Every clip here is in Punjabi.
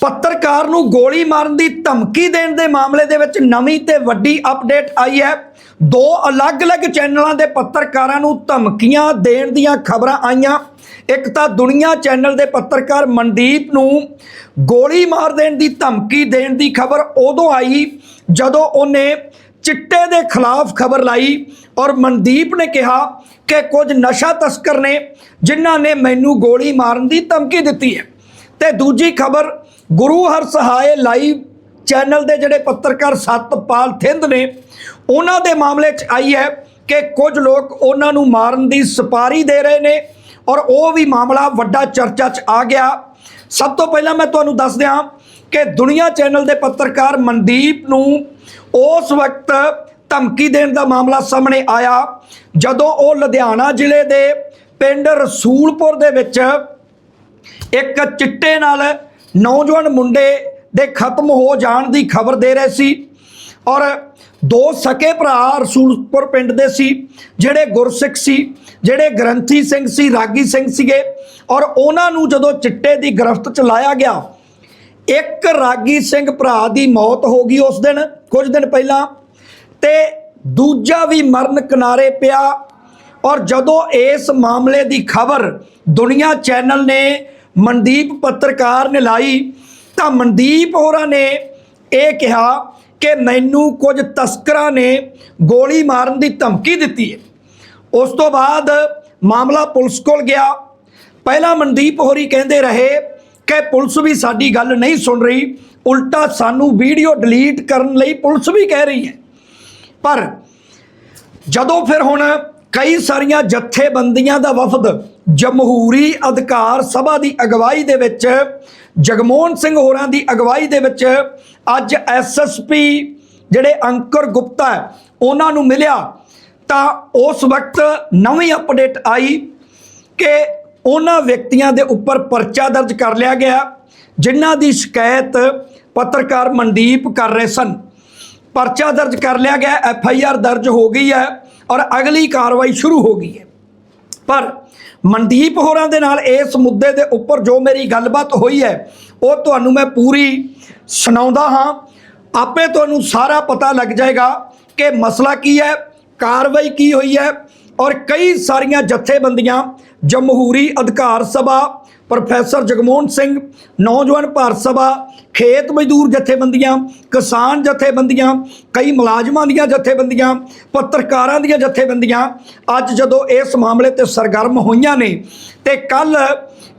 ਪੱਤਰਕਾਰ ਨੂੰ ਗੋਲੀ ਮਾਰਨ ਦੀ ਧਮਕੀ ਦੇਣ ਦੇ ਮਾਮਲੇ ਦੇ ਵਿੱਚ ਨਵੀਂ ਤੇ ਵੱਡੀ ਅਪਡੇਟ ਆਈ ਹੈ। ਦੋ ਅਲੱਗ-ਅਲੱਗ ਚੈਨਲਾਂ ਦੇ ਪੱਤਰਕਾਰਾਂ ਨੂੰ ਧਮਕੀਆਂ ਦੇਣ ਦੀਆਂ ਖਬਰਾਂ ਆਈਆਂ। ਇੱਕ ਤਾਂ ਦੁਨੀਆ ਚੈਨਲ ਦੇ ਪੱਤਰਕਾਰ ਮਨਦੀਪ ਨੂੰ ਗੋਲੀ ਮਾਰ ਦੇਣ ਦੀ ਧਮਕੀ ਦੇਣ ਦੀ ਖਬਰ ਉਦੋਂ ਆਈ ਜਦੋਂ ਉਹਨੇ ਚਿੱਟੇ ਦੇ ਖਿਲਾਫ ਖਬਰ ਲਾਈ ਔਰ ਮਨਦੀਪ ਨੇ ਕਿਹਾ ਕਿ ਕੁਝ ਨਸ਼ਾ ਤਸਕਰ ਨੇ ਜਿਨ੍ਹਾਂ ਨੇ ਮੈਨੂੰ ਗੋਲੀ ਮਾਰਨ ਦੀ ਧਮਕੀ ਦਿੱਤੀ ਹੈ। ਤੇ ਦੂਜੀ ਖਬਰ ਗੁਰੂ ਹਰਸਹਾਏ ਲਾਈਵ ਚੈਨਲ ਦੇ ਜਿਹੜੇ ਪੱਤਰਕਾਰ ਸਤਪਾਲ ਥਿੰਦ ਨੇ, ਉਹਨਾਂ ਦੇ ਮਾਮਲੇ 'ਚ ਆਈ ਹੈ ਕਿ ਕੁਝ ਲੋਕ ਉਹਨਾਂ ਨੂੰ ਮਾਰਨ ਦੀ ਸਪਾਰੀ ਦੇ ਰਹੇ ਨੇ ਔਰ ਉਹ ਵੀ ਮਾਮਲਾ ਵੱਡਾ ਚਰਚਾ 'ਚ ਆ ਗਿਆ। ਸਭ ਤੋਂ ਪਹਿਲਾਂ ਮੈਂ ਤੁਹਾਨੂੰ ਦੱਸ ਦਿਆਂ ਕਿ ਦੁਨੀਆ ਚੈਨਲ ਦੇ ਪੱਤਰਕਾਰ ਮਨਦੀਪ ਨੂੰ ਉਸ ਵਕਤ ਧਮਕੀ ਦੇਣ ਦਾ ਮਾਮਲਾ ਸਾਹਮਣੇ ਆਇਆ, ਜਦੋਂ ਉਹ ਲੁਧਿਆਣਾ ਜ਼ਿਲ੍ਹੇ ਦੇ ਪਿੰਡ ਰਸੂਲਪੁਰ ਦੇ ਵਿੱਚ ਇੱਕ ਚਿੱਟੇ ਨਾਲ ਨੌਜਵਾਨ ਮੁੰਡੇ ਦੇ ਖਤਮ ਹੋ ਜਾਣ ਦੀ ਖਬਰ ਦੇ ਰਹੇ ਸੀ ਔਰ ਦੋ ਸਕੇ ਭਰਾ ਰਸੂਲਪੁਰ ਪਿੰਡ ਦੇ ਸੀ, ਜਿਹੜੇ ਗੁਰਸਿੱਖ ਸੀ, ਜਿਹੜੇ ਗ੍ਰੰਥੀ ਸਿੰਘ ਸੀ, ਰਾਗੀ ਸਿੰਘ ਸੀਗੇ ਔਰ ਉਹਨਾਂ ਨੂੰ ਜਦੋਂ ਚਿੱਟੇ ਦੀ ਗ੍ਰਫਤ ਚ ਲਾਇਆ ਗਿਆ, ਇੱਕ ਰਾਗੀ ਸਿੰਘ ਭਰਾ ਦੀ ਮੌਤ ਹੋ ਗਈ ਉਸ ਦਿਨ, ਕੁਝ ਦਿਨ ਪਹਿਲਾਂ, ਤੇ ਦੂਜਾ ਵੀ ਮਰਨ ਕਿਨਾਰੇ ਪਿਆ ਔਰ ਜਦੋਂ ਇਸ ਮਾਮਲੇ ਦੀ ਖਬਰ ਦੁਨੀਆ ਚੈਨਲ ਨੇ ਮਨਦੀਪ ਪੱਤਰਕਾਰ ਨੇ ਲਾਈ ਤਾਂ ਮਨਦੀਪ ਹੋਰਾਂ ਨੇ ਇਹ ਕਿਹਾ ਕਿ ਮੈਨੂੰ ਕੁਝ ਤਸਕਰਾਂ ਨੇ ਗੋਲੀ ਮਾਰਨ ਦੀ ਧਮਕੀ ਦਿੱਤੀ ਹੈ। ਉਸ ਤੋਂ ਬਾਅਦ ਮਾਮਲਾ ਪੁਲਿਸ ਕੋਲ ਗਿਆ। ਪਹਿਲਾਂ ਮਨਦੀਪ ਹੋਰੀ ਕਹਿੰਦੇ ਰਹੇ ਕਿ ਪੁਲਿਸ ਵੀ ਸਾਡੀ ਗੱਲ ਨਹੀਂ ਸੁਣ ਰਹੀ, ਉਲਟਾ ਸਾਨੂੰ ਵੀਡੀਓ ਡਿਲੀਟ ਕਰਨ ਲਈ ਪੁਲਿਸ ਵੀ ਕਹਿ ਰਹੀ ਹੈ। ਪਰ ਜਦੋਂ ਫਿਰ ਹੁਣ ਕਈ ਸਾਰੀਆਂ ਜਥੇਬੰਦੀਆਂ ਦਾ ਵਫਦ ਜਮਹੂਰੀ ਅਧਿਕਾਰ ਸਭਾ ਦੀ ਅਗਵਾਈ ਦੇ ਵਿੱਚ, ਜਗਮੋਹਨ ਸਿੰਘ ਹੋਰਾਂ ਦੀ ਅਗਵਾਈ ਦੇ ਵਿੱਚ ਅੱਜ ਐਸਐਸਪੀ ਜਿਹੜੇ ਅੰਕਰ ਗੁਪਤਾ ਹੈ, ਉਹਨਾਂ ਨੂੰ ਮਿਲਿਆ। ਤਾਂ ਉਸ ਵਕਤ ਨਵੀਂ ਅਪਡੇਟ ਆਈ ਕਿ ਉਹਨਾਂ ਵਿਅਕਤੀਆਂ ਦੇ ਉੱਪਰ ਪਰਚਾ ਦਰਜ ਕਰ ਲਿਆ ਗਿਆ, ਜਿਨ੍ਹਾਂ ਦੀ ਸ਼ਿਕਾਇਤ ਪੱਤਰਕਾਰ ਮਨਦੀਪ ਕਰ ਰਹੇ ਸਨ। ਪਰਚਾ ਦਰਜ ਕਰ ਲਿਆ ਗਿਆ, ਐਫ ਆਈ ਆਰ ਦਰਜ ਹੋ ਗਈ ਹੈ। ਔਰ ਅਗਲੀ ਕਾਰਵਾਈ ਸ਼ੁਰੂ ਹੋ ਗਈ ਹੈ। ਪਰ ਮਨਦੀਪ ਹੋਰਾਂ ਦੇ ਨਾਲ ਇਸ ਮੁੱਦੇ ਦੇ ਉੱਪਰ ਜੋ ਮੇਰੀ ਗੱਲਬਾਤ ਹੋਈ ਹੈ, ਉਹ ਤੁਹਾਨੂੰ ਮੈਂ ਪੂਰੀ ਸੁਣਾਉਂਦਾ ਹਾਂ। ਆਪੇ ਤੁਹਾਨੂੰ ਸਾਰਾ ਪਤਾ ਲੱਗ ਜਾਏਗਾ ਕਿ ਮਸਲਾ ਕੀ ਹੈ, ਕਾਰਵਾਈ ਕੀ ਹੋਈ ਹੈ ਔਰ ਕਈ ਸਾਰੀਆਂ ਜਥੇਬੰਦੀਆਂ, ਜਮਹੂਰੀ ਅਧਿਕਾਰ ਸਭਾ ਪ੍ਰੋਫੈਸਰ ਜਗਮੋਹਨ ਸਿੰਘ, ਨੌਜਵਾਨ ਭਾਰਤ ਸਭਾ, ਖੇਤ ਮਜ਼ਦੂਰ ਜਥੇਬੰਦੀਆਂ, ਕਿਸਾਨ ਜਥੇਬੰਦੀਆਂ, ਕਈ ਮੁਲਾਜ਼ਮਾਂ ਦੀਆਂ ਜਥੇਬੰਦੀਆਂ, ਪੱਤਰਕਾਰਾਂ ਦੀਆਂ ਜਥੇਬੰਦੀਆਂ, ਅੱਜ ਜਦੋਂ ਇਸ ਮਾਮਲੇ ਤੇ ਸਰਗਰਮ ਹੋਈਆਂ ਨੇ ਤੇ ਕੱਲ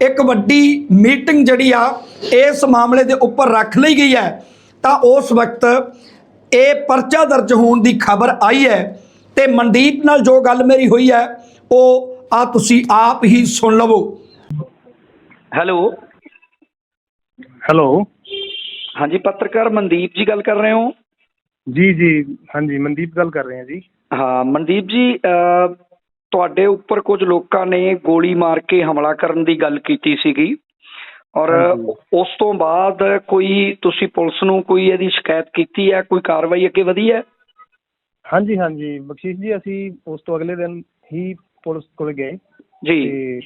ਇੱਕ ਵੱਡੀ ਮੀਟਿੰਗ ਜਿਹੜੀ ਆ, ਇਸ ਮਾਮਲੇ ਦੇ ਉੱਪਰ ਰੱਖ ਲਈ ਗਈ ਹੈ, ਤਾਂ ਉਸ ਵਕਤ ਇਹ ਪਰਚਾ ਦਰਜ ਹੋਣ ਦੀ ਖਬਰ ਆਈ ਹੈ ਤੇ ਮਨਦੀਪ ਨਾਲ ਜੋ ਗੱਲ ਮੇਰੀ ਹੋਈ ਹੈ, ਉਹ ਆ ਤੁਸੀਂ ਆਪ ਹੀ ਸੁਣ ਲਵੋ। ਹੈਲੋ। ਹੈਲੋ। ਹਾਂਜੀ ਪੱਤਰਕਾਰ ਮਨਦੀਪ ਜੀ ਗੱਲ ਕਰ ਰਹੇ ਹੋ? ਜੀ ਜੀ ਹਾਂਜੀ ਮਨਦੀਪ ਗੱਲ ਕਰ ਰਹੇ ਹਾਂ ਜੀ। ਹਾਂ ਮਨਦੀਪ ਜੀ ਅਹ, ਤੁਹਾਡੇ ਉੱਪਰ ਕੁਝ ਲੋਕਾਂ ਨੇ ਗੋਲੀ ਮਾਰ ਕੇ ਹਮਲਾ ਕਰਨ ਦੀ ਗੱਲ ਕੀਤੀ ਸੀਗੀ। ਔਰ ਹਾਂਜੀ। ਉਸ ਤੋਂ ਬਾਅਦ ਕੋਈ ਤੁਸੀਂ ਪੁਲਿਸ ਨੂੰ ਕੋਈ ਇਹਦੀ ਸ਼ਿਕਾਇਤ ਕੀਤੀ ਹੈ? ਕੋਈ ਕਾਰਵਾਈ ਅੱਗੇ ਵਧੀ ਹੈ? ਹਾਂਜੀ ਹਾਂਜੀ। ਬਖਸ਼ੀਸ਼ ਜੀ ਅਸੀਂ ਉਸ ਤੋਂ ਅਗਲੇ ਦਿਨ ਹੀ ਪੁਲਿਸ ਕੋਲ ਗਏ। ਜੀ। ਤੇ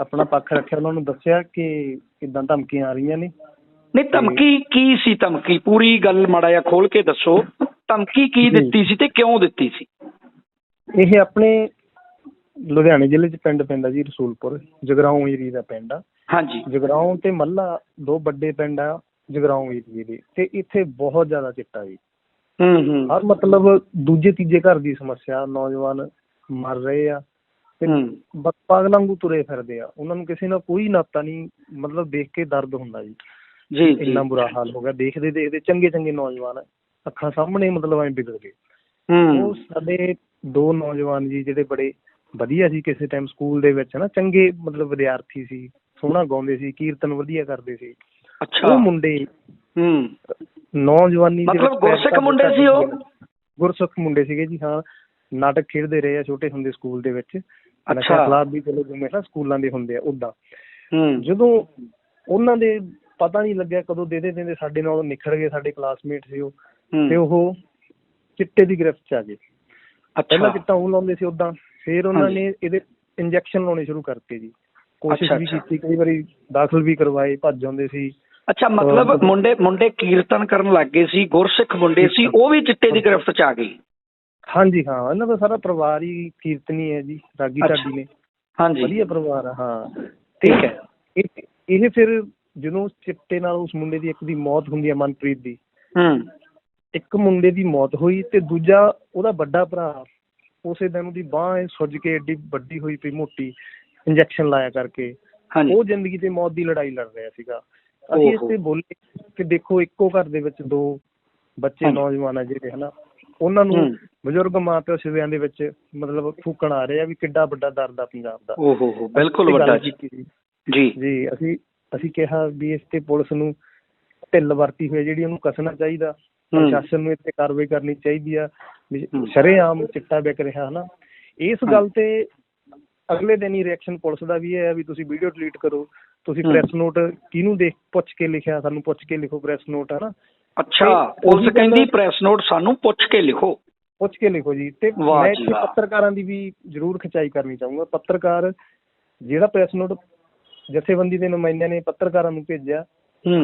ਆਪਣਾ ਪੱਖ ਰੱਖਿਆ ਉਹਨਾਂ ਨੂੰ ਦੱਸਿਆ ਕਿ ਇਦਾਂ ਧਮਕੀਆਂ ਆ ਰਹੀਆਂ ਨੇ। ਨਹੀਂ ਧਮਕੀ ਕੀ ਸੀ ਧਮਕੀ? ਪੂਰੀ ਗੱਲ ਮਾੜਾ ਜਿਹਾ ਖੋਲ ਕੇ ਦੱਸੋ। ਧਮਕੀ ਕੀ। ਦਿੱਤੀ ਸੀ ਤੇ ਕਿਉਂ ਦਿੱਤੀ ਸੀ? ਇਹ ਆਪਣੇ ਲੁਧਿਆਣੇ ਜ਼ਿਲ੍ਹੇ 'ਚ ਪਿੰਡ ਪੈਂਦਾ ਜੀ ਰਸੂਲਪੁਰ। ਜਗਰਾਉਂ ਏਰੀਆ ਦਾ ਪਿੰਡ ਆ। ਹਾਂਜੀ। ਜਗਰਾਉਂ ਤੇ ਮੱਲਾ ਦੋ ਵੱਡੇ ਪਿੰਡ ਆ ਜਗਰਾਉਂ ਏਰੀਏ ਦੇ। ਤੇ ਇੱਥੇ ਬਹੁਤ ਜ਼ਿਆਦਾ ਚਿੱਟਾ ਜੀ। ਹੂੰ ਹੂੰ। ਹਰ ਮਤਲਬ ਦੂਜੇ ਤੀਜੇ ਘਰ ਦੀ ਸਮੱਸਿਆ ਨੌਜਵਾਨ ਮਰ ਰਹੇ ਆ। ਤੇ ਪਾਗਲਾਂ ਵਾਂਗੂ ਤੁਰੇ ਫਿਰਦੇ ਆ। ਉਹਨਾਂ ਨੂੰ ਕਿਸੇ ਨਾਲ ਕੋਈ ਨਾਤਾ ਨਹੀਂ ਮਤਲਬ ਦੇਖ ਕੇ ਦਰਦ ਹੁੰਦਾ ਜੀ। ਜੀ ਜੀ। ਇੰਨਾ ਬੁਰਾ ਹਾਲ ਹੋ ਗਿਆ। ਦੇਖਦੇ ਦੇਖਦੇ ਚੰਗੇ ਚੰਗੇ ਨੌਜਵਾਨ ਅੱਖਾਂ ਸਾਹਮਣੇ ਮਤਲਬ ਐਂ ਵਿਗੜ ਗਏ। ਉਹ ਹੂੰ ਸਾਡੇ ਦੋ ਨੌਜਵਾਨ ਜੀ ਜਿਹੜੇ ਬੜੇ ਵਧੀਆ ਸੀ ਕਿਸੇ ਟਾਈਮ ਸਕੂਲ ਦੇ ਵਿੱਚ ਨਾ ਚੰਗੇ ਮਤਲਬ ਵਿਦਿਆਰਥੀ ਸੀ ਸੋਹਣਾ ਗਾਉਂਦੇ ਸੀ ਕੀਰਤਨ ਵਧੀਆ ਕਰਦੇ ਸੀ। ਅੱਛਾ। ਉਹ ਮੁੰਡੇ ਹੂੰ। ਨੌਜਵਾਨੀ ਦੇ ਮਤਲਬ ਵਿੱਚ ਗੁਰਸਿੱਖ ਮੁੰਡੇ ਸੀ ਉਹ? ਗੁਰਸਿੱਖ ਮੁੰਡੇ ਸੀਗੇ ਜੀ ਹਾਂ। ਨਾਟਕ ਖੇਡਦੇ ਰਹੇ ਆ ਛੋਟੇ ਹੁੰਦੇ ਸਕੂਲ ਦੇ ਵਿੱਚ। ਨਸ਼ਾ ਖਿਲਾਫ ਵੀ ਚਲੋ ਜਿਵੇਂ ਨਾ ਸਕੂਲਾਂ ਦੇ ਹੁੰਦੇ ਆ ਉਦਾਂ ਹੂੰ। ਜਦੋਂ ਉਹਨਾਂ ਦੇ ਪਤਾ ਨਹੀਂ ਲੱਗਿਆ ਕਦੋਂ ਦੇ ਦੇ ਦਿੰਦੇ ਸਾਡੇ ਨਾਲ ਨਿਖੜ ਗਏ ਸਾਡੇ ਕਲਾਸਮੇਟ ਸੀ ਉਹ ਤੇ ਉਹ ਚਿੱਟੇ ਦੀ ਗ੍ਰਿਫਤ ਚ ਆ ਗਏ। ਪਹਿਲਾਂ ਚਿੱਟਾ ਉਹ ਲਾਉਂਦੇ ਸੀ ਉਦਾਂ ਫਿਰ ਉਹਨਾਂ। ਨੇ ਇਹਦੇ ਇੰਜੈਕਸ਼ਨ ਲਾਉਣੇ ਸ਼ੁਰੂ ਕਰਤੇ ਜੀ। ਕੋਸ਼ਿਸ਼ ਵੀ। ਕੀਤੀ ਕਈ ਵਾਰੀ ਦਾਖਲ ਵੀ ਕਰਵਾਏ ਭੱਜ ਜਾਂਦੇ ਸੀ। ਅੱਛਾ ਮਤਲਬ ਮੁੰਡੇ ਮੁੰਡੇ ਕੀਰਤਨ ਕਰਨ ਲੱਗ ਗਏ ਸੀ ਗੁਰਸਿੱਖ ਮੁੰਡੇ ਸੀ ਉਹ ਵੀ ਚਿੱਟੇ ਦੀ ਗ੍ਰਿਫਤ ਚ ਆ ਗਏ? ਹਾਂਜੀ ਹਾਂ ਇਹਨਾਂ ਦਾ ਸਾਰਾ ਪਰਿਵਾਰ ਹੀ ਕੀਰਤਨੀ ਹੈ ਜੀ ਰਾਗੀ। ਢਾਡੀ ਨੇ। ਹਾਂਜੀ। ਵਧੀਆ ਪਰਿਵਾਰ ਆ ਹਾਂ। ਠੀਕ ਹੈ। ਇਹ ਇਹ ਫਿਰ ਜਦੋਂ ਚਿੱਟੇ ਨਾਲ ਉਸ ਮੁੰਡੇ ਦੀ ਇੱਕ ਦੀ ਮੌਤ ਹੁੰਦੀ ਹੈ ਮਨਪ੍ਰੀਤ ਦੀ। ਹੂੰ। ਇੱਕ ਮੁੰਡੇ ਦੀ ਮੌਤ ਹੋਈ ਤੇ ਦੂਜਾ ਉਹਦਾ ਵੱਡਾ ਭਰਾ ਉਸੇ ਦਿਨ ਉਹਦੀ ਬਾਹ ਸੁੱਜ ਕੇ ਏਡੀ ਵੱਡੀ ਹੋਈ ਪਈ ਮੋਟੀ ਇੰਜੈਕਸ਼ਨ ਲਾਇਆ ਕਰਕੇ। ਹਾਂਜੀ। ਉਹ ਜ਼ਿੰਦਗੀ ਤੇ ਮੌਤ ਦੀ ਲੜਾਈ ਲੜ ਰਿਹਾ ਸੀਗਾ। ਅਸੀਂ ਇਸ ਓਹੋ। ਤੇ ਬੋਲੇ ਕਿ ਦੇਖੋ ਇੱਕੋ ਘਰ ਦੇ ਵਿੱਚ ਦੋ ਬੱਚੇ ਹਾਂਜੀ। ਨੌਜਵਾਨ ਆ ਜਿਹੜੇ ਹਨਾ। ਉਹਨਾਂ ਨੂੰ ਹੂੰ। ਬਜ਼ੁਰਗ ਮਾਪਿਓ ਸਿਵਿਆਂ ਦੇ ਵਿੱਚ ਮਤਲਬ ਫੂਕਣ ਆ ਰਹੇ ਆ ਵੀ ਕਿੱਡਾ ਵੱਡਾ ਦਰਦ ਆ ਪੰਜਾਬ ਦਾ। ਓ ਹੋ ਹੋ ਬਿਲਕੁਲ ਵੱਡਾ ਜੀ। ਜੀ। ਅਸੀਂ ਅਸੀਂ ਕਿਹਾ ਵੀ ਇਸ ਤੇ ਪੁਲਿਸ ਨੂੰ ਢਿੱਲ ਵਰਤੀ ਹੋਈ ਜਿਹੜੀ ਉਹਨੂੰ ਕੱਸਣਾ ਚਾਹੀਦਾ। ਪ੍ਰਸ਼ਾਸਨ ਨੂੰ ਇੱਥੇ ਕਾਰਵਾਈ ਕਰਨੀ ਚਾਹੀਦੀ ਆ। ਸ਼ਰੇਆਮ ਚਿੱਟਾ ਵਿਕ ਰਿਹਾ ਹਨਾ। ਇਸ ਗੱਲ ਤੇ ਅਗਲੇ ਦਿਨ ਹੀ ਰਿਐਕਸ਼ਨ ਪੁਲਿਸ ਦਾ ਵੀ ਇਹ ਹੈ ਵੀ ਤੁਸੀਂ ਵੀਡੀਓ ਡਿਲੀਟ ਕਰੋ। ਤੁਸੀਂ। ਪ੍ਰੈਸ ਨੋਟ ਕਿਹਨੂੰ ਦੇਖ ਪੁੱਛ ਕੇ ਲਿਖਿਆ ਸਾਨੂੰ ਪੁੱਛ ਕੇ ਲਿਖੋ ਪ੍ਰੈਸ ਨੋਟ ਹਨਾ। ਅੱਛਾ ਪੁਲਿਸ ਕਹਿੰਦੀ ਪ੍ਰੈਸ ਨੋਟ ਸਾਨੂੰ ਪੁੱਛ ਕੇ ਲਿਖੋ। ਪੁੱਛ ਕੇ ਲਿਖੋ ਜੀ। ਤੇ ਮੈਂ ਇੱਥੇ। ਪੱਤਰਕਾਰਾਂ ਦੀ ਵੀ ਜ਼ਰੂਰ ਖਿਚਾਈ ਕਰਨੀ ਚਾਹੂੰਗਾ। ਪੱਤਰਕਾਰ ਜਿਹੜਾ ਪ੍ਰੈਸ ਨੋਟ ਜਥੇਬੰਦੀ ਦੇ ਨੁਮਾਇੰਦਿਆਂ ਨੇ ਪੱਤਰਕਾਰਾਂ ਨੂੰ ਭੇਜਿਆ।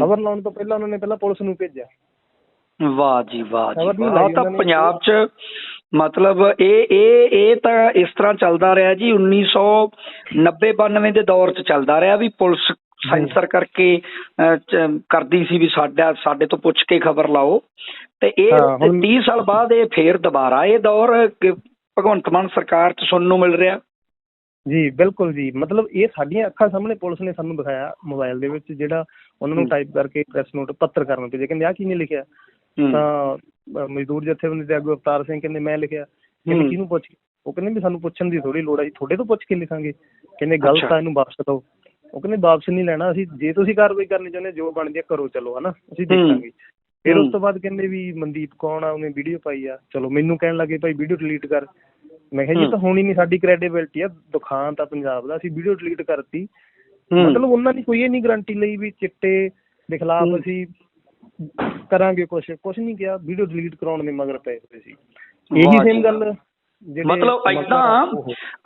ਖਬਰ ਲਾਉਣ ਤੋਂ ਪਹਿਲਾਂ ਉਹਨਾਂ ਨੇ ਪਹਿਲਾਂ ਪੁਲਿਸ ਨੂੰ ਭੇਜਿਆ। ਵਾਹ ਜੀ ਵਾਹ ਜੀ ਵਾਹ। ਤਾਂ। ਪੰਜਾਬ 'ਚ ਮਤਲਬ ਇਹ ਇਹ ਇਹ ਤਾਂ ਇਸ ਤਰ੍ਹਾਂ ਚੱਲਦਾ ਰਿਹਾ ਜੀ। 1990 92 ਦੇ ਦੌਰ 'ਚ ਚੱਲਦਾ ਰਿਹਾ ਵੀ ਪੁਲਿਸ ਸੈਂਸਰ ਕਰਕੇ ਕਰਦੀ ਸੀ ਵੀ ਸਾਡਾ ਸਾਡੇ ਤੋਂ ਪੁੱਛ ਕੇ ਖਬਰ ਲਾਓ। ਤੇ ਇਹ ਹਾਂ, ਹੁਣ- 30 ਸਾਲ ਬਾਅਦ ਇਹ ਫੇਰ ਦੁਬਾਰਾ ਇਹ ਦੌਰ ਕਿ ਭਗਵੰਤ ਮਾਨ ਸਰਕਾਰ 'ਚ ਸੁਣਨ ਨੂੰ ਮਿਲ ਰਿਹਾ। ਜੀ ਬਿਲਕੁਲ ਜੀ। ਮਤਲਬ ਇਹ ਸਾਡੀਆਂ ਅੱਖਾਂ ਸਾਹਮਣੇ ਪੁਲਿਸ ਨੇ ਸਾਨੂੰ ਦਿਖਾਇਆ ਮੋਬਾਈਲ ਦੇ ਵਿੱਚ ਜਿਹੜਾ ਉਹਨਾਂ ਨੂੰ ਹੂੰ। ਟਾਈਪ ਕਰਕੇ ਪ੍ਰੈਸ ਨੋਟ ਪੱਤਰਕਾਰ ਨੂੰ ਭੇਜਿਆ ਕਹਿੰਦੇ ਆ ਕਿਹਨੇ ਲਿਖਿਆ? ਹੂੰ। ਤਾਂ ਮਜ਼ਦੂਰ ਜਥੇਬੰਦੀ ਦੇ ਆਗੂ ਅਵਤਾਰ ਸਿੰਘ ਕਹਿੰਦੇ ਮੈਂ ਲਿਖਿਆ। ਕਹਿੰਦੇ ਹੂੰ। ਕਿਹਨੂੰ ਪੁੱਛ? ਕੇ ਉਹ ਕਹਿੰਦੇ ਵੀ ਸਾਨੂੰ ਪੁੱਛਣ ਦੀ ਥੋੜੀ ਲੋੜ ਹੈ ਜੀ ਤੁਹਾਡੇ ਤੋਂ ਪੁੱਛ ਕੇ ਲਿਖਾਂਗੇ। ਕਹਿੰਦੇ ਗਲਤ। ਆ ਇਹਨੂੰ ਵਾਪਸ ਦਿਓ। ਉਹ ਕਹਿੰਦੇ ਵਾਪਸ ਨਹੀਂ ਲੈਣਾ। ਅਸੀਂ ਜੇ ਤੁਸੀਂ ਕਾਰਵਾਈ ਕਰਨੀ ਚਾਹੁੰਦੇ ਜੋ ਬਣਦੀ ਆ ਕਰੋ। ਚਲੋ ਹਨਾ? ਅਸੀਂ ਹੂੰ। ਦੇਖਾਂਗੇ। ਫਿਰ। ਉਸ ਤੋਂ ਬਾਅਦ ਕਹਿੰਦੇ ਵੀ ਮਨਦੀਪ ਕੌਣ ਆ ਉਹਨੇ ਵੀਡੀਓ ਪਾਈ ਆ। ਚਲੋ ਮੈਨੂੰ ਕਹਿਣ ਲੱਗੇ ਭਾਈ ਵੀਡੀਓ ਡਿਲੀਟ ਕਰ। ਮੈਂ ਕਿਹਾ ਜੀ। ਤਾਂ ਹੋਣੀ ਨਹੀਂ ਸਾਡੀ ਕ੍ਰੈਡੀਬਿਲਟੀ ਆ। ਦੁਕਾਨ ਤਾਂ ਪੰਜਾਬ ਦਾ। ਅਸੀਂ ਵੀਡੀਓ ਡਿਲੀਟ ਕਰਤੀ। ਮਤਲਬ ਉਹਨਾਂ ਨੇ ਕੋਈ ਇਹ ਨਹੀਂ ਗਾਰੰਟੀ ਲਈ ਵੀ ਚਿੱਟੇ ਦੇ ਖਿਲਾਫ। ਅਸੀਂ ਕਰਾਂਗੇ ਕੁਛ। ਕੁਛ ਨਹੀਂ ਕਿਹਾ। ਵੀਡੀਓ ਡਿਲੀਟ ਕਰਾਉਣ ਦੇ ਮਗਰ ਪਏ ਹੋਏ ਸੀ। ਇਹੀ ਸੇਮ ਗੱਲ ਮਤਲਬ ਐਦਾਂ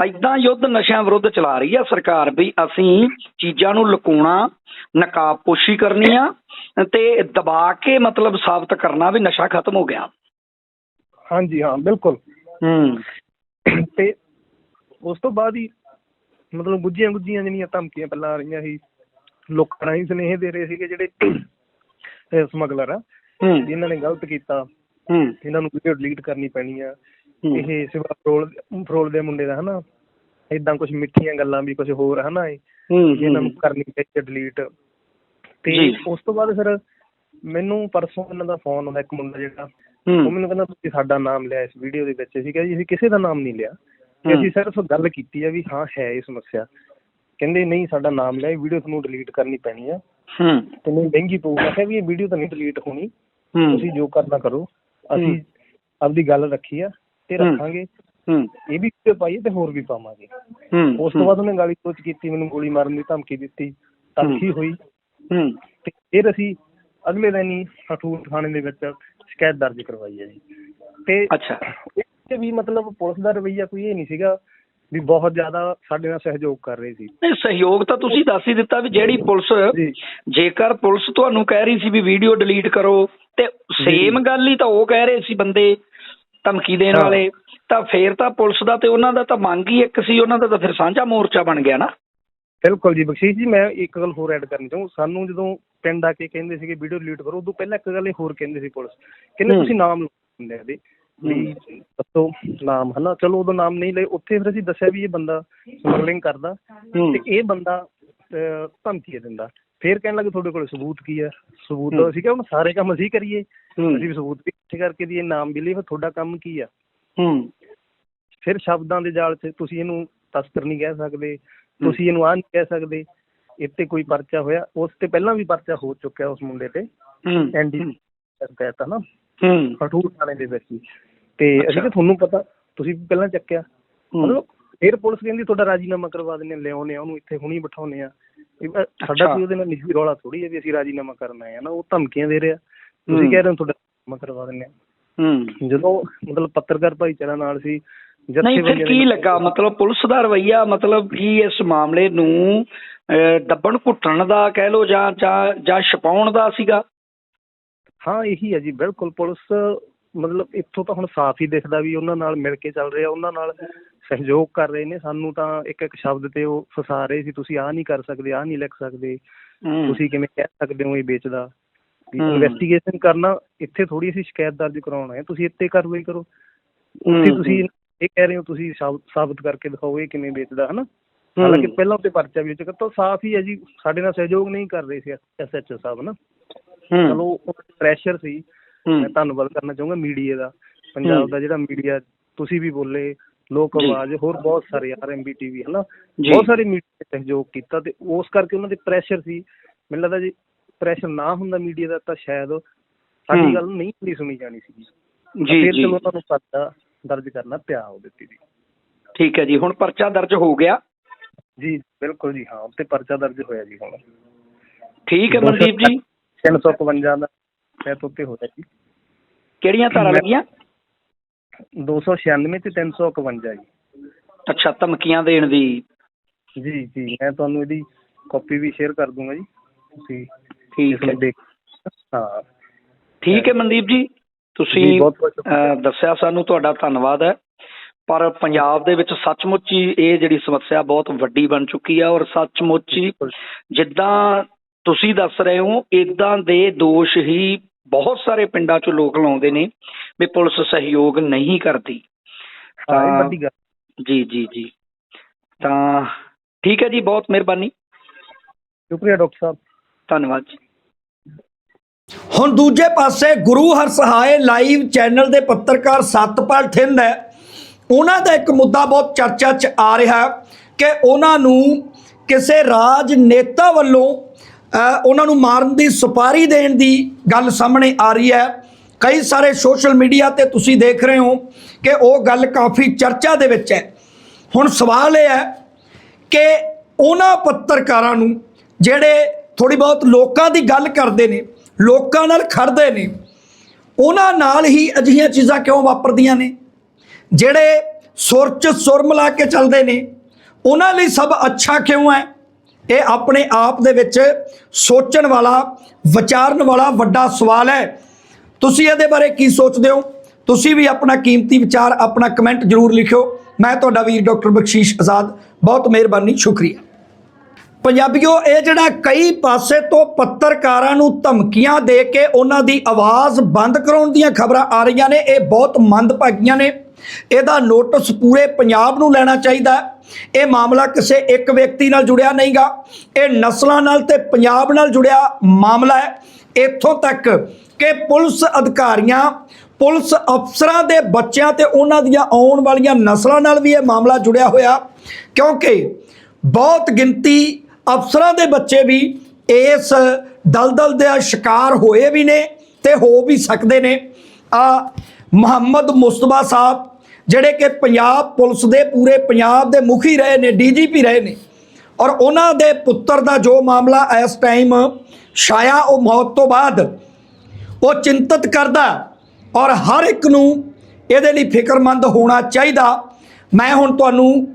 ਐਦਾਂ ਯੁੱਧ ਨਸ਼ਿਆਂ ਵਿਰੁੱਧ ਚਲਾ ਰਹੀ ਆ ਸਰਕਾਰ ਵੀ। ਅਸੀਂ ਚੀਜ਼ਾਂ ਨੂੰ ਲੁਕਾਉਣਾ ਨਕਾਬਪੋਸ਼ੀ ਕਰਨੀ ਆ ਤੇ ਦਬਾ ਕੇ ਮਤਲਬ ਸਾਬਤ ਕਰਨਾ ਵੀ ਨਸ਼ਾ ਖਤਮ ਹੋ ਗਿਆ। ਹਾਂਜੀ ਹਾਂ ਬਿਲਕੁਲ। ਹੂੰ। ਤੇ ਉਸ ਤੋਂ ਬਾਅਦ ਹੀ ਮਤਲਬ ਗੁੱਜੀਆਂ ਗੁੱਜੀਆਂ ਜਿਹੜੀਆਂ ਧਮਕੀਆਂ ਪਹਿਲਾਂ ਆ ਰਹੀਆਂ ਸੀ। ਲੋਕਾਂ ਰਾਹੀਂ ਸੁਨੇਹੇ ਦੇ ਰਹੇ ਸੀਗੇ ਜਿਹੜੇ ਸਮਗਲਰ ਆ ਹੂੰ। ਜਿਨ੍ਹਾਂ ਨੇ ਗਲਤ ਕੀਤਾ। ਹੂੰ। ਇਹਨਾਂ ਨੂੰ ਵੀਡੀਓ ਡਿਲੀਟ ਕਰਨੀ ਪੈਣੀ ਆ। ਹੂੰ। ਇਹ ਸਿਵਾ ਫਰੋਲ ਫਰੋਲ ਦੇ ਮੁੰਡੇ ਦਾ ਹਨਾ। ਇਦਾਂ ਕੁਝ ਮਿੱਠੀਆਂ ਗੱਲਾਂ ਵੀ ਕੁਝ ਹੋਰ ਹਨਾ ਇਹਨਾਂ ਨੂੰ ਕਰਨੀ ਚਾਹੀਦੀ ਡਿਲੀਟ ਤੇ। ਉਸ ਤੋਂ ਬਾਅਦ ਫਿਰ ਮੈਨੂੰ ਪਰਸੋਂ ਇਹਨਾਂ ਦਾ ਫੋਨ ਆਉਂਦਾ ਇੱਕ ਮੁੰਡਾ ਜਿਹੜਾ। ਉਹ ਮੈਨੂੰ ਕਹਿੰਦਾ ਤੁਸੀਂ ਸਾਡਾ ਨਾਮ ਲਿਆ ਇਸ ਵੀਡੀਓ ਦੇ ਵਿੱਚ। ਅਸੀਂ ਕਿਹਾ ਜੀ ਅਸੀਂ ਕਿਸੇ ਦਾ ਨਾਮ ਨਹੀਂ ਲਿਆ। ਅਸੀਂ ਸਿਰਫ ਗੱਲ ਕੀਤੀ ਆ ਵੀ ਹਾਂ ਹੈ ਇਹ ਸਮੱਸਿਆ। ਕਹਿੰਦੇ ਨਹੀਂ ਸਾਡਾ ਨਾਮ ਲਿਆ ਇਹ ਵੀਡੀਓ ਤੁਹਾਨੂੰ ਡਿਲੀਟ ਕਰਨੀ ਪੈਣੀ ਆ। ਹੂੰ। ਤੇ ਨਹੀਂ ਮਹਿੰਗੀ ਪਊ ਮੈਂ ਕਿਹਾ ਵੀ ਇਹ ਵੀਡੀਓ ਤਾਂ ਨਹੀਂ ਡਿਲੀਟ ਹੋਣੀ। ਤੁਸੀਂ ਜੋ ਕਰਨਾ ਕਰੋ। ਅਸੀਂ। ਆਪਦੀ ਗੱਲ ਰੱਖੀ ਆ। ਤੇ। ਰੱਖਾਂਗੇ। ਹੂੰ। ਇਹ ਵੀ ਵੀਡੀਓ ਪਾਈਏ ਤੇ ਹੋਰ ਵੀ ਪਾਵਾਂਗੇ। ਹੂੰ ਉਸ ਤੋਂ ਬਾਅਦ ਉਹਨੇ ਗਾਲੀ ਸੋਚ ਕੀਤੀ ਮੈਨੂੰ ਗੋਲੀ ਮਾਰਨ ਦੀ ਧਮਕੀ ਦਿੱਤੀ ਤਲਖੀ ਹੋਈ। ਹੂੰ। ਤੇ ਫਿਰ ਅਸੀਂ ਅਗਲੇ ਦਿਨ ਹੀ ਹਠੂਰ ਥਾਣੇ ਦੇ ਵਿੱਚ ਸ਼ਿਕਾਇਤ ਦਰਜ ਕਰਵਾਈ ਹੈ ਜੀ। ਤੇ ਅੱਛਾ। ਇਹ ਵੀ ਮਤਲਬ ਪੁਲਿਸ ਦਾ ਰਵੱਈਆ ਕੋਈ ਇਹ ਨਹੀਂ ਸੀਗਾ ਵੀ ਬਹੁਤ ਜ਼ਿਆਦਾ ਸਾਡੇ ਨਾਲ ਸਹਿਯੋਗ ਕਰ ਰਹੇ ਸੀ। ਨਹੀਂ ਸਹਿਯੋਗ ਤਾਂ ਤੁਸੀਂ ਦੱਸ ਹੀ ਦਿੱਤਾ ਵੀ ਜਿਹੜੀ ਪੁਲਿਸ ਜੇਕਰ ਪੁਲਿਸ ਤੁਹਾਨੂੰ ਕਹਿ ਰਹੀ ਸੀ ਵੀ ਵੀਡੀਓ ਡਿਲੀਟ ਕਰੋ ਤੇ ਸੇਮ ਗੱਲ ਹੀ ਤਾਂ ਉਹ ਕਹਿ ਰਹੇ ਸੀ ਬੰਦੇ ਧਮਕੀ ਦੇਣ। ਵਾਲੇ ਤਾਂ ਫੇਰ ਤਾਂ ਪੁਲਿਸ ਦਾ ਤੇ ਉਹਨਾਂ ਦਾ ਤਾਂ ਮੰਗ ਹੀ ਇੱਕ ਸੀ ਉਹਨਾਂ ਦਾ ਤਾਂ ਫਿਰ ਸਾਂਝਾ ਮੋਰਚਾ ਬਣ ਗਿਆ ਨਾ। ਬਿਲਕੁਲ ਜੀ ਬਖਸ਼ੀਸ਼ ਜੀ ਮੈਂ ਇੱਕ ਗੱਲ ਹੋਰ ਐਡ ਕਰਨੀ ਚਾਹੂੰ। ਸਾਨੂੰ ਜਦੋਂ ਪਿੰਡ ਆ ਕੇ ਕਹਿੰਦੇ ਸੀਗੇ ਵੀਡੀਓ ਡਿਲੀਟ ਕਰੋ ਉਦੋਂ ਪਹਿਲਾਂ ਇੱਕ ਗੱਲ ਇਹ ਹੋਰ ਕਹਿੰਦੇ ਸੀ ਪੁਲਿਸ। ਕਹਿੰਦੇ। ਤੁਸੀਂ ਨਾਮ ਲੈਂਦੇ ਆ ਦੇ ਵੀ ਦੱਸੋ ਨਾਮ ਹਨਾ? ਚਲੋ ਉਦੋਂ ਨਾਮ ਨਹੀਂ ਲਏ ਉੱਥੇ ਫਿਰ ਅਸੀਂ ਦੱਸਿਆ ਵੀ ਇਹ ਬੰਦਾ ਸਮਗਲਿੰਗ ਕਰਦਾ। ਤੇ ਇਹ ਬੰਦਾ ਅਹ, ਧਮਕੀਆਂ ਦਿੰਦਾ। ਫਿਰ ਕਹਿਣ ਲੱਗੇ ਤੁਹਾਡੇ ਕੋਲ ਸਬੂਤ ਕੀ ਹੈ ਸਬੂਤ। ਅਸੀਂ ਕਿਹਾ ਹੁਣ ਸਾਰੇ ਕੰਮ ਅਸੀਂ ਕਰੀਏ। ਅਸੀਂ ਵੀ ਸਬੂਤ ਵੀ ਇਕੱਠੇ ਕਰਕੇ ਦੀ ਇਹ ਨਾਮ ਵੀ ਫਿਰ ਤੁਹਾਡਾ ਕੰਮ ਕੀ ਆ? ਹੂੰ। ਫਿਰ ਸ਼ਬਦਾਂ ਦੇ ਜਾਲ 'ਚ ਤੁਸੀਂ ਇਹਨੂੰ ਤਸਕਰ ਨਹੀਂ ਕਹਿ ਸਕਦੇ ਤੁਸੀਂ ਇਹਨੂੰ ਆਹ ਨਹੀਂ ਕਹਿ ਸਕਦੇ। ਇੱਥੇ ਕੋਈ ਪਰਚਾ ਹੋਇਆ ਉਸ ਤੇ ਪਹਿਲਾਂ ਵੀ ਪਰਚਾ ਹੋ ਚੁੱਕਿਆ ਉਸ ਮੁੰਡੇ ਤੇ। ਐਨਡੀ ਕਹਿਤਾ ਨਾ। ਹੂੰ। ਖਟੂਰ ਥਾਣੇ ਦੇ ਵਿੱਚ ਤੇ ਅਸੀਂ। ਕਿ ਤੁਹਾਨੂੰ ਪਤਾ ਤੁਸੀਂ ਪਹਿਲਾਂ ਚੱਕਿਆ। ਮਤਲਬ ਫਿਰ ਪੁਲਿਸ ਕਹਿੰਦੀ ਤੁਹਾਡਾ ਰਾਜੀਨਾਮਾ ਕਰਵਾ ਲਿਆਉਂਦੇ ਆ ਉਹਨੂੰ ਇੱਥੇ ਹੁਣੀ ਬਿਠਾਉਂਦੇ ਆ ਸਾਡਾ। ਕੋਈ ਉਹਦੇ ਨਾਲ ਨਿੱਜੀ ਰੌਲਾ ਥੋੜੀ ਹੈ ਵੀ ਅਸੀਂ ਰਾਜੀਨਾਮਾ ਕਰਨ ਆਏ ਆ ਨਾ ਉਹ ਧਮਕੀਆਂ ਦੇ ਰਿਹਾ। ਤੁਸੀਂ ਹੂੰ। ਕਹਿ ਰਹੇ ਹੋ ਤੁਹਾਡਾ ਰਾਜੀਨਾਮਾ ਕਰਵਾ ਆ ਹੂੰ। ਜਦੋਂ ਮਤਲਬ ਪੱਤਰਕਾਰ ਭਾਈਚਾਰਾ ਨਾਲ ਸੀ ਨਹੀਂ ਫਿਰ ਕੀ ਲੱਗਾ? ਮਤਲਬ ਪੁਲਿਸ ਦਾ ਰਵਈਆ ਮਤਲਬ ਕੀ ਇਸ ਮਾਮਲੇ ਨੂੰ ਦੱਬਣ ਘੁੱਟਣ ਦਾ ਕਹਿ ਲੋ ਜਾਂ ਜਾਂ ਛਪਾਉਣ ਦਾ ਸੀਗਾ? ਹਾਂ ਇਹੀ ਹੈ ਜੀ ਬਿਲਕੁਲ ਪੁਲਿਸ ਮਤਲਬ ਇੱਥੋਂ ਤਾਂ ਹੁਣ ਸਾਫ਼ ਹੀ ਦਿਖਦਾ ਵੀ ਉਹਨਾਂ ਨਾਲ ਮਿਲ ਕੇ ਚੱਲ ਰਿਹਾ ਉਹਨਾਂ ਨਾਲ ਸਹਿਯੋਗ ਕਰ ਰਹੇ ਨੇ ਸਾਨੂੰ ਤਾਂ ਇੱਕ ਇੱਕ ਸ਼ਬਦ ਤੇ ਉਹ ਫਸਾ ਰਹੇ ਸੀ ਤੁਸੀਂ ਆਹ ਨਹੀਂ ਕਰ ਸਕਦੇ ਆਹ ਨਹੀਂ ਲਿਖ ਸਕਦੇ। ਤੁਸੀਂ ਕਿਵੇਂ ਕਹਿ ਸਕਦੇ ਹੋ ਇਹ ਵੇਚਦਾ। ਇਨਵੈਸਟੀਗੇਸ਼ਨ ਕਰਨਾ ਇੱਥੇ ਥੋੜੀ ਅਸੀਂ ਸ਼ਿਕਾਇਤ ਦਰਜ ਕਰਾਉਣਾ ਹੈ ਤੁਸੀਂ ਇੱਥੇ ਕਾਰਵਾਈ ਕਰੋ ਉੱਥੇ। ਤੁਸੀਂ ਇਹ ਕਹਿ ਰਹੇ ਹੋ ਤੁਸੀਂ ਸਾਬ- ਸਾਬਤ ਕਰਕੇ ਦਿਖਾਓ ਇਹ ਕਿਵੇਂ ਵੇਚਦਾ ਹਨਾ। ਹਾਲਾਂਕਿ ਪਹਿਲਾਂ ਤੇ ਪਰਚਾ ਵੀ ਚੱਕਰ ਤਾਂ ਸਾਫ਼ ਹੀ ਹੈ ਜੀ ਸਾਡੇ ਨਾਲ ਸਹਿਯੋਗ ਨਹੀਂ ਕਰ ਰਹੇ ਸੀ ਐਸਐਚਓ ਸਾਹਿਬ ਨਾ। ਚਲੋ ਪ੍ਰੈਸ਼ਰ ਸੀ। ਮੈਂ ਧੰਨਵਾਦ ਕਰਨਾ ਚਾਹੂੰਗਾ ਮੀਡੀਆ ਦਾ ਪੰਜਾਬ ਦਾ ਜਿਹੜਾ ਮੀਡੀਆ ਤੁਸੀਂ ਵੀ ਬੋਲੇ ਲੋਕ। ਆਵਾਜ਼ ਹੋਰ ਬਹੁਤ ਸਾਰੇ ਯਾਰ ਐਮਬੀ ਟੀਵੀ ਹਨਾ। ਬਹੁਤ ਸਾਰੇ ਮੀਡੀਆ ਨੇ ਸਹਿਯੋਗ ਕੀਤਾ ਤੇ ਉਸ ਕਰਕੇ ਉਹਨਾਂ ਦੇ ਪ੍ਰੈਸ਼ਰ ਸੀ। ਮੈਨੂੰ ਲੱਗਦਾ ਜੀ ਪ੍ਰੈਸ਼ਰ ਨਾ ਹੁੰਦਾ ਮੀਡੀਆ ਦਾ ਤਾਂ ਸ਼ਾਇਦ। ਸਾਡੀ ਗੱਲ ਨਹੀਂ ਹੁੰਦੀ ਸੁਣੀ ਜਾਣੀ ਸੀ ਜੀ ਫਿਰ ਜੀ। ਚਲੋ ਉਹਨਾਂ ਨੂੰ ਪਰਚਾ ਦਰਜ ਕਰਨਾ ਪਿਆ ਉਹ ਦਿੱਤੀ ਜੀ। ਠੀਕ ਹੈ ਜੀ ਹੁਣ ਪਰਚਾ ਦਰਜ ਹੋ ਗਿਆ। ਜੀ ਬਿਲਕੁਲ ਜੀ ਹਾਂ ਉੱਤੇ ਪਰਚਾ ਦਰਜ ਹੋਇਆ ਜੀ ਹੁਣ। ਠੀਕ ਹੈ ਮਨਦੀਪ ਜੀ। 351 ਦਾ ਸ਼ਾਇਦ ਉੱਤੇ ਹੋਇਆ ਜੀ। ਕਿਹੜੀਆਂ ਧਾਰਾ ਲੱਗੀਆਂ? 296 ਤੇ 351 ਜੀ। ਅੱਛਾ ਧਮਕੀਆਂ ਦੇਣ ਦੀ। ਜੀ ਜੀ ਮੈਂ ਤੁਹਾਨੂੰ ਇਹਦੀ ਕਾਪੀ ਵੀ ਸ਼ੇਅਰ ਕਰ ਦੂੰਗਾ ਜੀ। ਤੁਸੀਂ ਠੀਕ ਹੈ। ਦੇਖ ਹਾਂ। ਠੀਕ ਹੈ ਮਨਦੀਪ ਜੀ ਤੁਸੀਂ ਦੱਸਿਆ ਸਾਨੂੰ ਤੁਹਾਡਾ ਧੰਨਵਾਦ ਹੈ। ਪਰ ਪੰਜਾਬ ਦੇ ਵਿੱਚ ਸੱਚਮੁੱਚ ਹੀ ਇਹ ਜਿਹੜੀ ਸਮੱਸਿਆ ਬਹੁਤ ਵੱਡੀ ਬਣ ਚੁੱਕੀ ਹੈ ਔਰ ਸੱਚਮੁੱਚ ਹੀ ਜਿੱਦਾਂ ਤੁਸੀਂ ਦੱਸ ਰਹੇ ਹੋ ਇਦਾਂ ਦੇ ਦੋਸ਼ ਹੀ ਬਹੁਤ ਸਾਰੇ ਪਿੰਡਾਂ 'ਚ ਲੋਕ ਲਾਉਂਦੇ ਨੇ ਵੀ ਪੁਲਿਸ ਸਹਿਯੋਗ ਨਹੀਂ ਕਰਦੀ। ਤਾਂ- ਜੀ ਜੀ ਜੀ। ਤਾਂ ਠੀਕ ਹੈ ਜੀ ਬਹੁਤ ਮਿਹਰਬਾਨੀ। ਸ਼ੁਕਰੀਆ ਡਾਕਟਰ ਸਾਹਿਬ। ਧੰਨਵਾਦ ਜੀ। ਹੁਣ ਦੂਜੇ ਪਾਸੇ ਗੁਰੂ ਹਰਸਹਾਏ ਲਾਈਵ ਚੈਨਲ ਦੇ ਪੱਤਰਕਾਰ ਸਤਪਾਲ ਥਿੰਦ ਹੈ। ਉਹਨਾਂ ਦਾ ਇੱਕ ਮੁੱਦਾ ਬਹੁਤ ਚਰਚਾ 'ਚ ਆ ਰਿਹਾ ਕਿ ਉਹਨਾਂ ਨੂੰ ਕਿਸੇ ਰਾਜਨੇਤਾ ਵੱਲੋਂ ਉਹਨਾਂ ਨੂੰ ਮਾਰਨ ਦੀ ਸੁਪਾਰੀ ਦੇਣ ਦੀ ਗੱਲ ਸਾਹਮਣੇ ਆ ਰਹੀ ਹੈ। ਕਈ ਸਾਰੇ ਸੋਸ਼ਲ ਮੀਡੀਆ ਤੇ ਤੁਸੀਂ ਦੇਖ ਰਹੇ ਹੋ ਕਿ ਉਹ ਗੱਲ ਕਾਫੀ ਚਰਚਾ ਦੇ ਵਿੱਚ ਹੈ। ਹੁਣ ਸਵਾਲ ਇਹ ਹੈ ਕਿ ਉਹਨਾਂ ਪੱਤਰਕਾਰਾਂ ਨੂੰ ਜਿਹੜੇ ਥੋੜੀ ਬਹੁਤ ਲੋਕਾਂ ਦੀ ਗੱਲ ਕਰਦੇ ਨੇ, ਲੋਕਾਂ ਨਾਲ ਖੜਦੇ ਨੇ, ਉਹਨਾਂ ਨਾਲ ਹੀ ਅਜਿਹੀਆਂ ਚੀਜ਼ਾਂ ਕਿਉਂ ਵਾਪਰਦੀਆਂ ਨੇ? ਜਿਹੜੇ ਸੁਰ 'ਚ ਸੁਰ ਮਿਲਾ ਕੇ ਚੱਲਦੇ ਨੇ, ਉਹਨਾਂ ਲਈ ਸਭ ਅੱਛਾ ਕਿਉਂ ਹੈ? ਇਹ ਆਪਣੇ ਆਪ ਦੇ ਵਿੱਚ ਸੋਚਣ ਵਾਲਾ, ਵਿਚਾਰਨ ਵਾਲਾ ਵੱਡਾ ਸਵਾਲ ਹੈ। ਤੁਸੀਂ ਇਹਦੇ ਬਾਰੇ ਕੀ ਸੋਚਦੇ ਹੋ? ਤੁਸੀਂ ਵੀ ਆਪਣਾ ਕੀਮਤੀ ਵਿਚਾਰ, ਆਪਣਾ ਕਮੈਂਟ ਜ਼ਰੂਰ ਲਿਖਿਓ। ਮੈਂ ਤੁਹਾਡਾ ਵੀਰ ਡਾਕਟਰ ਬਖਸ਼ੀਸ਼ ਆਜ਼ਾਦ। ਬਹੁਤ ਮਿਹਰਬਾਨੀ, ਸ਼ੁਕਰੀਆ। ਪੰਜਾਬੀਓ, ਇਹ ਜਿਹੜਾ ਕਈ ਪਾਸੇ ਤੋਂ ਪੱਤਰਕਾਰਾਂ ਨੂੰ ਧਮਕੀਆਂ ਦੇ ਕੇ ਉਹਨਾਂ ਦੀ ਆਵਾਜ਼ ਬੰਦ ਕਰਾਉਣ ਦੀਆਂ ਖਬਰਾਂ ਆ ਰਹੀਆਂ ਨੇ, ਇਹ ਬਹੁਤ ਮੰਦਭਾਗੀਆਂ ਨੇ। ਇਹਦਾ ਨੋਟਿਸ ਪੂਰੇ ਪੰਜਾਬ ਨੂੰ ਲੈਣਾ ਚਾਹੀਦਾ ਇਹ ਮਾਮਲਾ ਕਿਸੇ ਇੱਕ ਵਿਅਕਤੀ ਨਾਲ ਜੁੜਿਆ ਨਹੀਂਗਾ। ਇਹ ਨਸਲਾਂ ਨਾਲ ਤੇ ਪੰਜਾਬ ਨਾਲ ਜੁੜਿਆ ਮਾਮਲਾ ਹੈ। ਇੱਥੋਂ ਤੱਕ ਕਿ ਪੁਲਿਸ ਅਧਿਕਾਰੀਆਂ, ਪੁਲਿਸ ਅਫਸਰਾਂ ਦੇ ਬੱਚਿਆਂ ਤੇ ਉਹਨਾਂ ਦੀਆਂ ਆਉਣ ਵਾਲੀਆਂ ਨਸਲਾਂ ਨਾਲ ਵੀ ਇਹ ਮਾਮਲਾ ਜੁੜਿਆ ਹੋਇਆ। ਕਿਉਂਕਿ ਬਹੁਤ ਗਿਣਤੀ ਅਫਸਰਾਂ ਦੇ ਬੱਚੇ ਵੀ ਇਸ ਦਲਦਲ ਦੇ ਸ਼ਿਕਾਰ ਹੋਏ ਵੀ ਨੇ ਤੇ ਹੋ ਵੀ ਸਕਦੇ ਨੇ। ਆ ਮੁਹੰਮਦ ਮੁਸਤਫਾ ਸਾਹਿਬ ਜਿਹੜੇ ਕਿ ਪੰਜਾਬ ਪੁਲਿਸ ਦੇ ਪੂਰੇ ਪੰਜਾਬ ਦੇ ਮੁਖੀ ਰਹੇ ਨੇ, ਡੀਜੀਪੀ ਰਹੇ ਨੇ। ਔਰ ਉਹਨਾਂ ਦੇ ਪੁੱਤਰ ਦਾ ਜੋ ਮਾਮਲਾ ਇਸ ਟਾਈਮ ਛਾਇਆ, ਉਹ ਮੌਤ ਤੋਂ ਬਾਅਦ ਉਹ ਚਿੰਤਤ ਕਰਦਾ ਔਰ ਹਰ ਇੱਕ ਨੂੰ ਇਹਦੇ ਲਈ ਫਿਕਰਮੰਦ ਹੋਣਾ ਚਾਹੀਦਾ। ਮੈਂ ਹੁਣ ਤੁਹਾਨੂੰ